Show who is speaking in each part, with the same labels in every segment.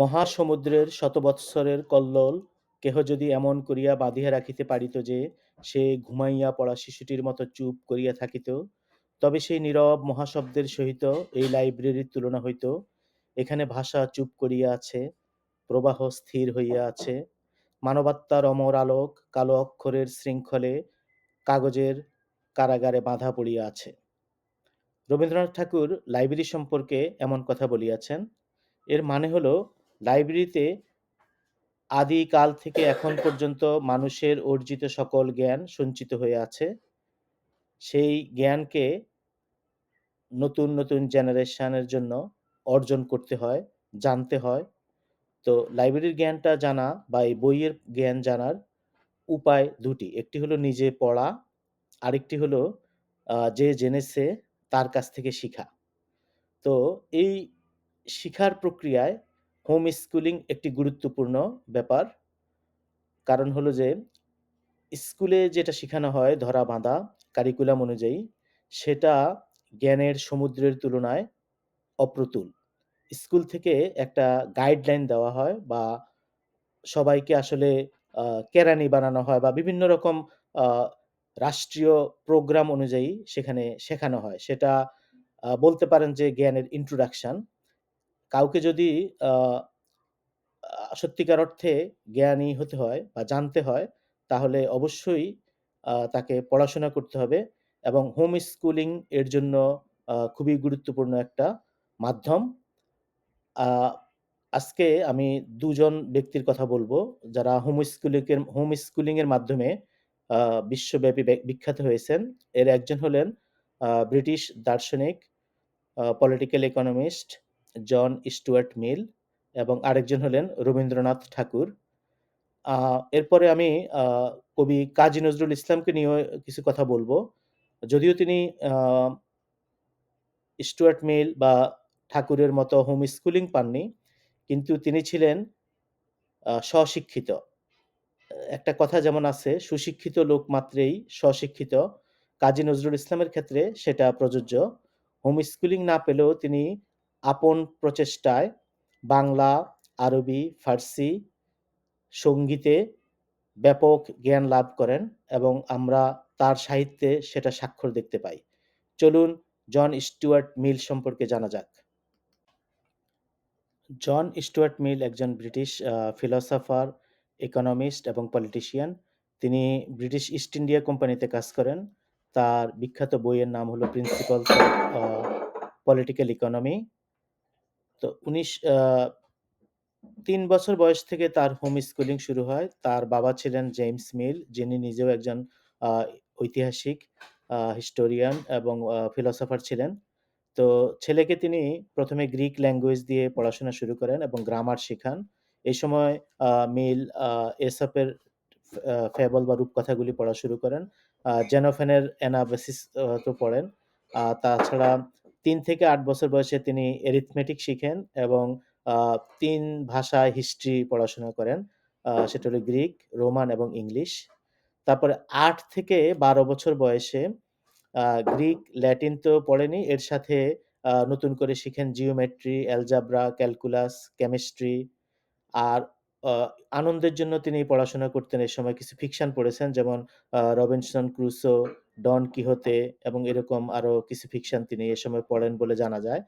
Speaker 1: মহাসমুদ্রের শতবৎসরের কল্লোল কেহ যদি এমন করিয়া বাঁধিয়া রাখিতে পারিত যে, সে ঘুমাইয়া পড়া শিশুটির মতো চুপ করিয়া থাকিত, তবে সেই নীরব মহাশব্দের সহিত এই লাইব্রেরির তুলনা হইত। এখানে ভাষা চুপ করিয়া আছে, প্রবাহ স্থির হইয়া আছে, মানবাত্মার অমর আলোক কালো অক্ষরের শৃঙ্খলে কাগজের কারাগারে বাঁধা পড়িয়া আছে। রবীন্দ্রনাথ ঠাকুর লাইব্রেরি সম্পর্কে এমন কথা বলিয়াছেন। এর মানে হলো লাইব্রেরিতে আদিকাল থেকে এখন পর্যন্ত মানুষের অর্জিত সকল জ্ঞান সঞ্চিত হয়ে আছে। সেই জ্ঞানকে নতুন, নতুন জেনারেশনের জন্য অর্জন করতে হয়, জানতে হয়। তো লাইব্রেরির জ্ঞানটা জানা বা এই বইয়ের জ্ঞান জানার উপায় দুটি। একটি হলো নিজে পড়া, আরেকটি হলো যে জেনেছে তার কাছ থেকে শিখা। তো এই শিখার প্রক্রিয়ায় হোম স্কুলিং একটি গুরুত্বপূর্ণ ব্যাপার। কারণ হলো যে, স্কুলে যেটা শেখানো হয় ধরা বাঁধা কারিকুলাম অনুযায়ী, সেটা জ্ঞানের সমুদ্রের তুলনায় অপ্রতুল। স্কুল থেকে একটা গাইডলাইন দেওয়া হয় বা সবাইকে আসলে কেরানি বানানো হয় বা বিভিন্ন রকম রাষ্ট্রীয় প্রোগ্রাম অনুযায়ী সেখানে শেখানো হয়। সেটা বলতে পারেন যে জ্ঞানের ইন্ট্রোডাকশন। কাউকে যদি সত্যিকার অর্থে জ্ঞানী হতে হয় বা জানতে হয় তাহলে অবশ্যই তাকে পড়াশোনা করতে হবে এবং হোম স্কুলিং এর জন্য খুবই গুরুত্বপূর্ণ একটা মাধ্যম। আজকে আমি দুজন ব্যক্তির কথা বলব যারা হোম স্কুলিকের হোম স্কুলিং এর মাধ্যমে বিশ্বব্যাপী বিখ্যাত হয়েছেন। এর একজন হলেন ব্রিটিশ দার্শনিক, political economist John Stuart Mill এবং আরেকজন হলেন রবীন্দ্রনাথ ঠাকুর। এরপরে আমি কবি কাজী নজরুল ইসলামকে নিয়েও কিছু কথা বলব। যদিও তিনি স্টুয়ার্ট মিল বা ঠাকুরের মতো হোম স্কুলিং পাননি, কিন্তু তিনি ছিলেন স্বশিক্ষিত। একটা কথা যেমন আছে, সুশিক্ষিত লোক মাত্রেই স্বশিক্ষিত। কাজী নজরুল ইসলামের ক্ষেত্রে সেটা প্রযোজ্য। হোম স্কুলিং না পেলেও তিনি আপন প্রচেষ্টায় বাংলা, আরবি, ফার্সি, সঙ্গীতে ব্যাপক জ্ঞান লাভ করেন এবং আমরা তার সাহিত্যে সেটা স্বাক্ষর দেখতে পাই। চলুন জন স্টুয়ার্ট মিল সম্পর্কে জানা যাক। জন স্টুয়ার্ট মিল একজন ব্রিটিশ ফিলোসোফার, ইকোনমিস্ট এবং পলিটিশিয়ান। তিনি ব্রিটিশ ইস্ট ইন্ডিয়া কোম্পানিতে কাজ করেন। তার বিখ্যাত বইয়ের নাম হলো প্রিন্সিপাল পলিটিক্যাল ইকোনমি। তো উনিশ তিন বছর বয়স থেকে তার হোম স্কুলিং শুরু হয়। তার বাবা ছিলেন জেমস মিল, যিনি নিজেও একজন ঐতিহাসিক, হিস্টোরিয়ান এবং ফিলোসোফার ছিলেন। তো ছেলেকে তিনি ১ম এ গ্রিক ল্যাঙ্গুয়েজ দিয়ে পড়াশোনা শুরু করেন এবং গ্রামার শেখান এই সময় মিল এসপের ফেবল বা রূপকথাগুলি পড়া শুরু করেন। জেনোফেনের অ্যানাবাসিস তো পড়েন। তাছাড়া ৩ থেকে আট বছর বয়সে তিনি এরিথমেটিক শিখেন এবং তিন ৩ ভাষায় হিস্ট্রি পড়াশোনা করেন। সেটা হলো গ্রিক, রোমান এবং ইংলিশ। তারপরে আট থেকে ১২ বছর বয়সে গ্রিক, ল্যাটিন তো পড়েনি, এর সাথে নতুন করে শিখেন জিওমেট্রি, অ্যালজাব্রা ক্যালকুলাস, কেমিস্ট্রি। আর আনন্দের জন্য তিনি পড়াশোনা করতেন। এ সময় কিছু ফিকশন পড়েছেন যেমন রবিনসন ক্রুসো, ডন কিহোতে এবং এরকম আরও কিছু ফিকশন তিনি এ সময় পড়েন বলে জানা যায়।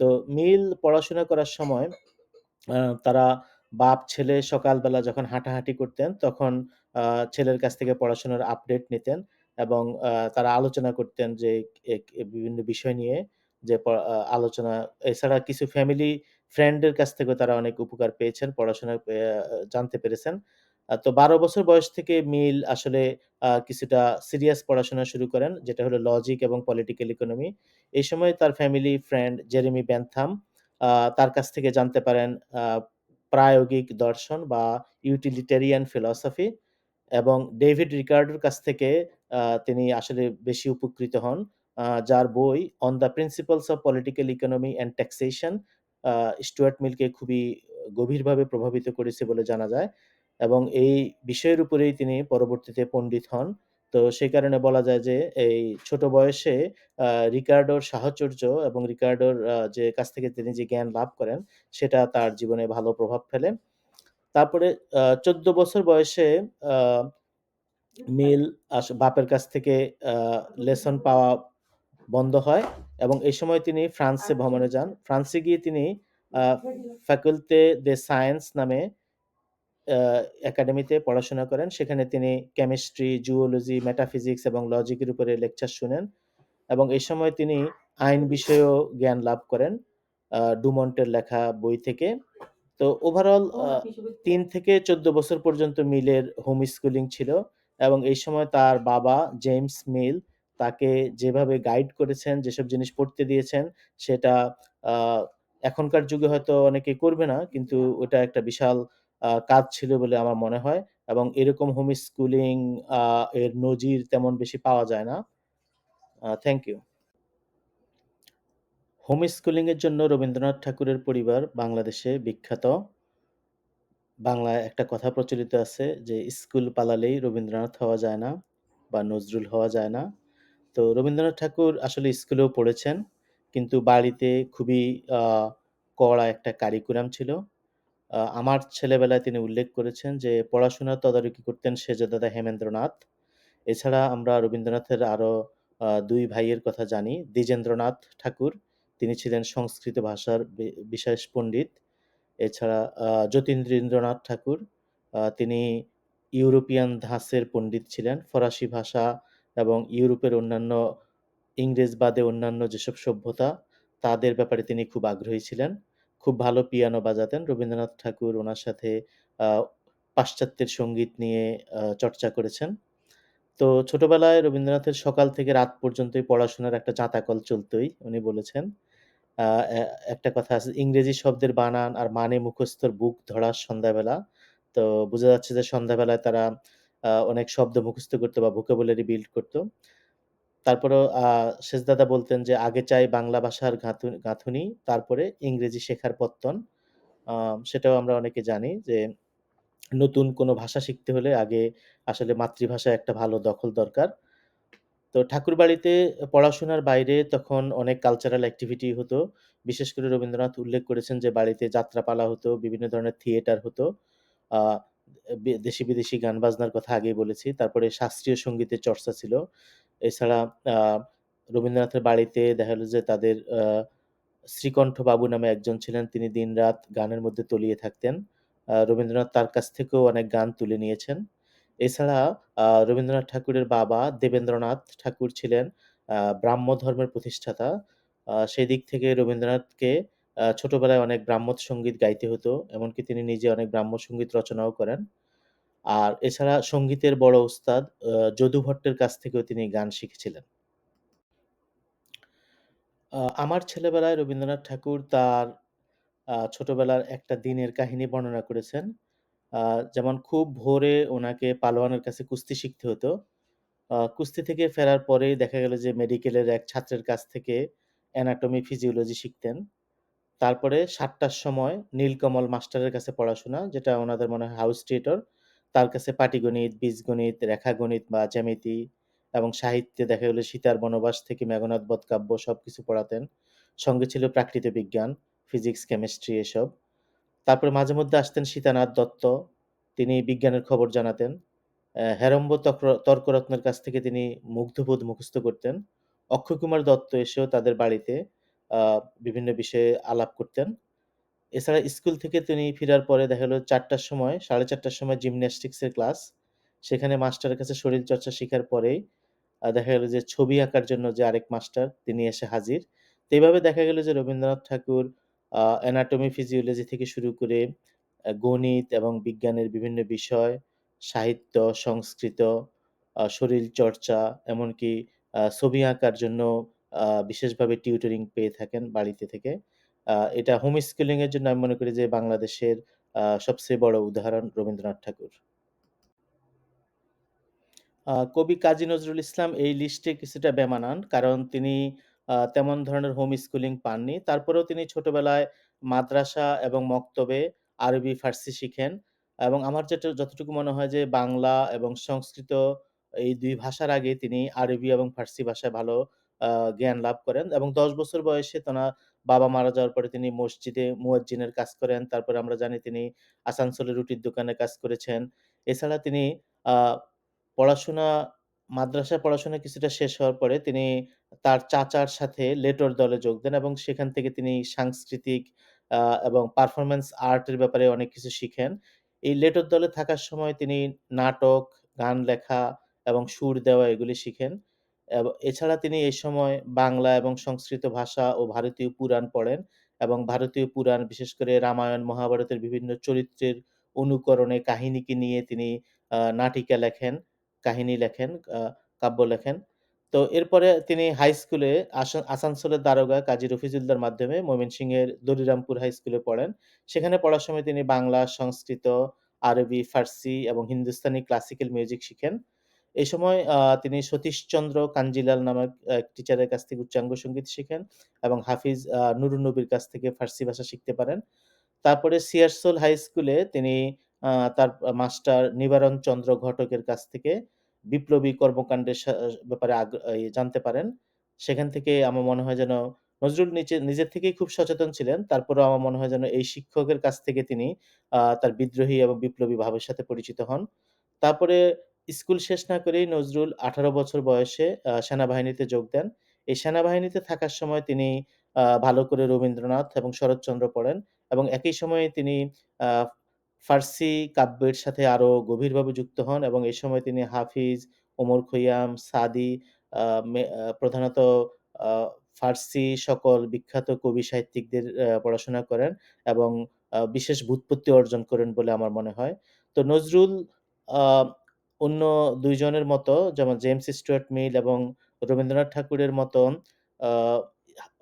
Speaker 1: তো মিল পড়াশোনা করার সময় তারা বাপ-ছেলে সকালবেলা যখন হাঁটাহাঁটি করতেন তখন ছেলের কাছ থেকে পড়াশোনার আপডেট নিতেন এবং তারা আলোচনা করতেন যে এক বিভিন্ন বিষয় নিয়ে যে প আলোচনা এছাড়া কিছু ফ্যামিলি ফ্রেন্ডের কাছ থেকেও তারা অনেক উপকার পেয়েছেন, পড়াশোনা জানতে পেরেছেন। তো ১২ বছর বয়স থেকে মিল আসলে কিছুটা সিরিয়াস পড়াশোনা শুরু করেন, যেটা হলো লজিক এবং পলিটিক্যাল ইকোনমি। এই সময় তার ফ্যামিলি ফ্রেন্ড জেরেমি ব্যান্থাম তার কাছ থেকে জানতে পারেন প্রায়োগিক দর্শন বা ইউটিলিটেরিয়ান ফিলসফি এবং ডেভিড রিকার্ডোর কাছ থেকে তিনি আসলে বেশি উপকৃত হন। যার বই 'on the principles of political economy and taxation' Stuart মিলকে খুবই গভীরভাবে প্রভাবিত করেছে বলে জানা যায় এবং এই বিষয়ের উপরেই তিনি পরবর্তীতে পণ্ডিত হন। তো সেই কারণে বলা যায় যে, এই ছোট বয়সে রিকার্ডোর সাহচর্য এবং রিকার্ডোর যে কাছ থেকে তিনি যে জ্ঞান লাভ করেন, সেটা তার জীবনে ভালো প্রভাব ফেলে। তারপরে চোদ্দ বছর বয়সে মিল বাপের কাছ থেকে লেসন পাওয়া বন্ধ হয় এবং এই সময় তিনি ফ্রান্সে ভ্রমণে যান। ফ্রান্সে গিয়ে তিনি ফ্যাকুলতে দে সায়েন্স নামে একাডেমিতে পড়াশোনা করেন। সেখানে তিনি কেমিস্ট্রি, জুওলজি, মেটাফিজিক্স এবং লজিকের উপরে লেকচার শুনেন এবং এই সময় তিনি আইন বিষয়েও জ্ঞান লাভ করেন ডুমন্টের লেখা বই থেকে। তো ওভারঅল তিন থেকে ১৪ বছর পর্যন্ত মিলের হোম স্কুলিং ছিল এবং এই সময় তার বাবা জেমস মিল তাকে যেভাবে গাইড করেছেন, যেসব জিনিস পড়তে দিয়েছেন সেটা এখনকার যুগে হয়তো অনেকে করবে না। কিন্তু ওটা একটা বিশাল কাজ ছিল বলে আমার মনে হয় এবং এরকম হোম স্কুলিং এর নজির তেমন বেশি পাওয়া যায় না। Thank you. হোম স্কুলিং এর জন্য রবীন্দ্রনাথ ঠাকুরের পরিবার বাংলাদেশে বিখ্যাত। বাংলায় একটা কথা প্রচলিত আছে যে, "স্কুল পালালেই রবীন্দ্রনাথ হওয়া যায় না বা নজরুল হওয়া যায় না।" তো রবীন্দ্রনাথ ঠাকুর আসলে স্কুলেও পড়েছেন। কিন্তু বাড়িতে খুবই কড়া একটা কারিকুলাম ছিল। আমার ছেলেবেলায় তিনি উল্লেখ করেছেন যে, পড়াশোনার তদারকি করতেন সেজদাদা হেমেন্দ্রনাথ। এছাড়া আমরা রবীন্দ্রনাথের আরও আ ২ ভাইয়ের কথা জানি। দ্বিজেন্দ্রনাথ ঠাকুর, তিনি ছিলেন সংস্কৃত ভাষার বিশেষ পণ্ডিত। এছাড়া যতীন্দ্রেন্দ্রনাথ ঠাকুর, তিনি ইউরোপিয়ান ধাঁচের পণ্ডিত ছিলেন। ফরাসি ভাষা এবং ইউরোপের অন্যান্য ইংরেজ বাদে অন্যান্য যেসব সভ্যতা, তাদের ব্যাপারে তিনি খুব আগ্রহী ছিলেন। খুব ভালো পিয়ানো বাজাতেন। রবীন্দ্রনাথ ঠাকুর ওনার সাথে পাশ্চাত্যের সংগীত নিয়ে চর্চা করেছেন। তো ছোটবেলায় রবীন্দ্রনাথের সকাল থেকে রাত পর্যন্তই পড়াশোনার একটা চাঁতাকল চলতই, উনি বলেছেন। একটা কথা আছে, ইংরেজি শব্দের বানান আর মানে মুখস্থর বুক ধড়া সন্ধ্যাবেলা। তো বোঝা যাচ্ছে যে সন্ধ্যাবেলায় তারা অনেক শব্দ মুখস্থ করতো বা vocabulary বিল্ড করত। তারপরেও শেষদাদা বলতেন যে, "আগে চাই বাংলা ভাষার গাঁথুনি, তারপরে ইংরেজি শেখার পত্তন।" সেটাও আমরা অনেকে জানি যে, নতুন কোনো ভাষা শিখতে হলে আগে আসলে মাতৃভাষায় একটা ভালো দখল দরকার। তো ঠাকুরবাড়িতে পড়াশোনার বাইরে তখন অনেক কালচারাল অ্যাক্টিভিটি হতো। বিশেষ করে রবীন্দ্রনাথ উল্লেখ করেছেন যে, বাড়িতে যাত্রাপালা হতো, বিভিন্ন ধরনের থিয়েটার হতো। দেশি বিদেশি গান বাজনার কথা আগেই বলেছি। তারপরে শাস্ত্রীয় সংগীতের চর্চা ছিল। এছাড়া রবীন্দ্রনাথের বাড়িতে দেখা গেল যে তাদের শ্রীকণ্ঠ বাবু নামে একজন ছিলেন। তিনি দিনরাত গানের মধ্যে তলিয়ে থাকতেন। রবীন্দ্রনাথ তার কাছ থেকেও অনেক গান তুলে নিয়েছেন। এছাড়া রবীন্দ্রনাথ ঠাকুরের বাবা দেবেন্দ্রনাথ ঠাকুর ছিলেন ব্রাহ্ম ধর্মের প্রতিষ্ঠাতা। আ সেদিক থেকে রবীন্দ্রনাথকে ছোটবেলায় অনেক ব্রাহ্ম সংগীত গাইতে হতো। এমনকি তিনি নিজে অনেক ব্রাহ্ম সংগীত রচনাও করেন। আর এছাড়া সঙ্গীতের বড় ওস্তাদ আ যদু ভট্টের কাছ থেকেও তিনি গান শিখেছিলেন। আমার ছেলেবেলায় রবীন্দ্রনাথ ঠাকুর তার ছোটবেলার একটা দিনের কাহিনী বর্ণনা করেছেন। যেমন খুব ভোরে উনাকে পালোয়ানের কাছে কুস্তি শিখতে হতো। কুস্তি থেকে ফেরার পরেই দেখা গেল যে মেডিকেলের এক ছাত্রের কাছ থেকে অ্যানাটমি, ফিজিওলজি শিখতেন। তারপরে সাতটার সময় নীলকমল মাস্টারের কাছে পড়াশোনা, যেটা ওনাদের মনে হয় হাউস টিউটর। তার কাছে পাটিগণিত, বীজগণিত, রেখাগণিত বা জ্যামিতি এবং সাহিত্যে দেখা গেল সীতার বনবাস থেকে মেঘনাথ বধ কাব্য সবকিছু পড়াতেন। সঙ্গে ছিল প্রাকৃত বিজ্ঞান, ফিজিক্স, কেমিস্ট্রি এসব। তারপরে মাঝে মধ্যে আসতেন সীতানাথ দত্ত। তিনি বিজ্ঞানের খবর জানাতেন। হেরম্ব তর্করত্নের কাছ থেকে তিনি মুগ্ধবোধ মুখস্থ করতেন। অক্ষয়কুমার দত্ত এসেও তাদের বাড়িতে বিভিন্ন বিষয়ে আলাপ করতেন। এছাড়া স্কুল থেকে তিনি ফিরার পরে দেখা গেল ৪ টার সময় সাড়ে চারটার সময় জিমন্যাস্টিক্সের ক্লাস। সেখানে মাস্টারের কাছে শরীরচর্চা শেখার পরেই দেখা গেল যে ছবি আঁকার জন্য যে আরেক মাস্টার তিনি এসে হাজির। তো এইভাবে দেখা গেল যে রবীন্দ্রনাথ ঠাকুর অ্যানাটমি, ফিজিওলজি থেকে শুরু করে গণিত এবং বিজ্ঞানের বিভিন্ন বিষয়, সাহিত্য, সংস্কৃত, শরীরচর্চা এমনকি ছবি আঁকার জন্য বিশেষভাবে টিউটরিং পেয়ে থাকেন বাড়িতে থেকে। এটা হোম স্কুলিং এর জন্য আমি মনে করি যে বাংলাদেশের সবচেয়ে বড় উদাহরণ রবীন্দ্রনাথ ঠাকুর। কবি কাজী নজরুল ইসলাম এই লিস্টে কিছুটা বেমানান। কারণ তিনি তেমন ধরনের হোম স্কুলিং পাননি। তারপরেও তিনি ছোটবেলায় মাদ্রাসা এবং মক্তবে আরবি, ফার্সি শিখেন এবং আমার যেটা যতটুকু মনে হয় যে বাংলা এবং সংস্কৃত এই দুই ভাষার আগে তিনি আরবি এবং ফার্সি ভাষায় ভালো জ্ঞান লাভ করেন এবং ১০ বছর বয়সে তেনার বাবা মারা যাওয়ার পরে তিনি মসজিদে মুয়াজ্জিনের কাজ করেন। তারপরে আমরা জানি তিনি আসানসোলে রুটির দোকানে কাজ করেছেন। এছাড়া তিনি পড়াশোনা মাদ্রাসায় পড়াশোনা কিছুটা শেষ হওয়ার পরে তিনি তার চাচার সাথে লেটর দলে যোগ দেন এবং সেখান থেকে তিনি সাংস্কৃতিক এবং পারফরম্যান্স আর্ট এর ব্যাপারে অনেক কিছু শিখেন। এই লেটর দলে থাকার সময় তিনি নাটক, গান লেখা এবং সুর দেওয়া এগুলি শিখেন। এছাড়া তিনি এই সময় বাংলা এবং সংস্কৃত ভাষা ও ভারতীয় পুরাণ পড়েন এবং ভারতীয় পুরাণ বিশেষ করে রামায়ণ, মহাভারতের বিভিন্ন চরিত্রের অনুকরণে কাহিনীকে নিয়ে তিনি নাটিকা লেখেন, কাহিনী লেখেন, কাব্য লেখেন। তো এরপরে তিনি হাই স্কুলে আসা আসানসোলের দারোগা কাজী রফিজুল্লাহর মাধ্যমে ময়মনসিংহের দলিরামপুর হাই স্কুলে পড়েন। সেখানে পড়ার সময় তিনি বাংলা, সংস্কৃত, আরবি, ফার্সি এবং হিন্দুস্তানি ক্লাসিক্যাল মিউজিক শিখেন। এই সময় তিনি সতীশচন্দ্র কাঞ্জিলাল নামক এক টিচারের কাছ থেকে উচ্চাঙ্গ সংগীত শিখেন এবং হাফিজ নুরুন নবীর কাছ থেকে ফার্সি ভাষা শিখতে পারেন। তারপরে সিয়ারসোল হাই স্কুলে তিনি তার মাস্টার নিবারণ চন্দ্র ঘটকের কাছ থেকে বিপ্লবী কর্মকাণ্ডের ব্যাপারে জানতে পারেন। সেখান থেকে আমার মনে হয় যেন নজরুল নিচে নিজের থেকেই খুব সচেতন ছিলেন। তারপরেও আমার মনে হয় যেন এই শিক্ষকের কাছ থেকে তিনি তার বিদ্রোহী এবং বিপ্লবী ভাবের সাথে পরিচিত হন। তারপরে স্কুল শেষ না করেই নজরুল ১৮ বছর বয়সে সেনাবাহিনীতে যোগ দেন। এই সেনাবাহিনীতে থাকার সময় তিনি ভালো করে রবীন্দ্রনাথ এবং শরৎচন্দ্র পড়েন এবং একই সময়ে তিনি ফার্সি কাব্যের সাথে আরও গভীরভাবে যুক্ত হন এবং এই সময় তিনি হাফিজ, ওমর খৈয়াম, সাদি প্রধানত ফার্সি সকল বিখ্যাত কবি সাহিত্যিকদের পড়াশোনা করেন এবং বিশেষ ব্যুৎপত্তি অর্জন করেন বলে আমার মনে হয়। তো নজরুল অন্য দুইজনের মতো যেমন জেমস স্টুয়ার্ট মিল এবং রবীন্দ্রনাথ ঠাকুরের মতন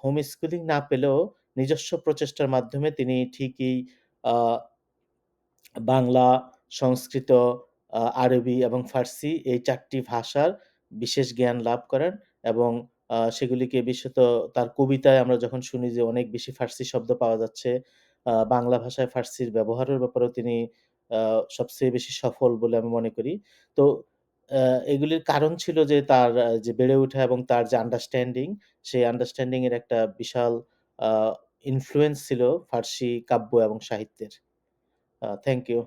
Speaker 1: হোম স্কুলিং না পেলেও নিজস্ব প্রচেষ্টার মাধ্যমে তিনি ঠিকই বাংলা, সংস্কৃত, আরবি এবং ফার্সি এই চারটি ভাষার বিশেষ জ্ঞান লাভ করেন এবং সেগুলিকে বিশেষত তার কবিতায় আমরা যখন শুনি যে অনেক বেশি ফার্সি শব্দ পাওয়া যাচ্ছে, বাংলা ভাষায় ফার্সির ব্যবহারের ব্যাপারেও তিনি সবচেয়ে বেশি সফল বলে আমি মনে করি। তো এগুলির কারণ ছিল যে তার যে বেড়ে ওঠা এবং তার যে আন্ডারস্ট্যান্ডিং, সেই আন্ডারস্ট্যান্ডিং এর একটা বিশাল ইনফ্লুয়েন্স ছিল ফার্সি কাব্য এবং সাহিত্যের। Thank you.